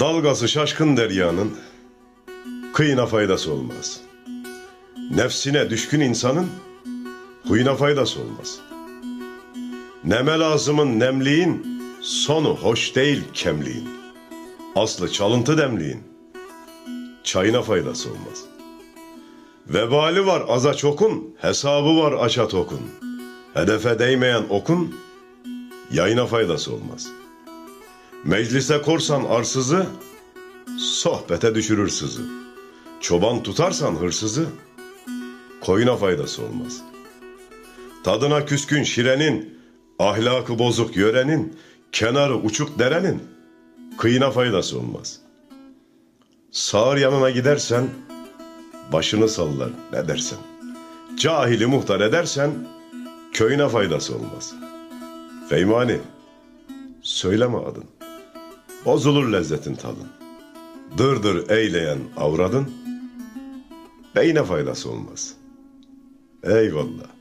Dalgası şaşkın deryanın kıyına faydası olmaz. Nefsine düşkün insanın huyuna faydası olmaz. Neme lazımın nemliğin sonu hoş değil kemliğin. Aslı çalıntı demliğin çayına faydası olmaz. Vebali var aza çokun, hesabı var aça tokun. Hedefe değmeyen okun yayına faydası olmaz. Meclise korsan arsızı, sohbete düşürür sızı. Çoban tutarsan hırsızı, koyuna faydası olmaz. Tadına küskün şirenin, ahlakı bozuk yörenin, kenarı uçuk derenin, kıyına faydası olmaz. Sağır yanına gidersen, başını sallar ne dersen. Cahili muhtar edersen, köyüne faydası olmaz. Feymani, söyleme adın. Bozulur lezzetin tadın. Dırdır eyleyen avradın, beyne faydası olmaz. Eyvallah.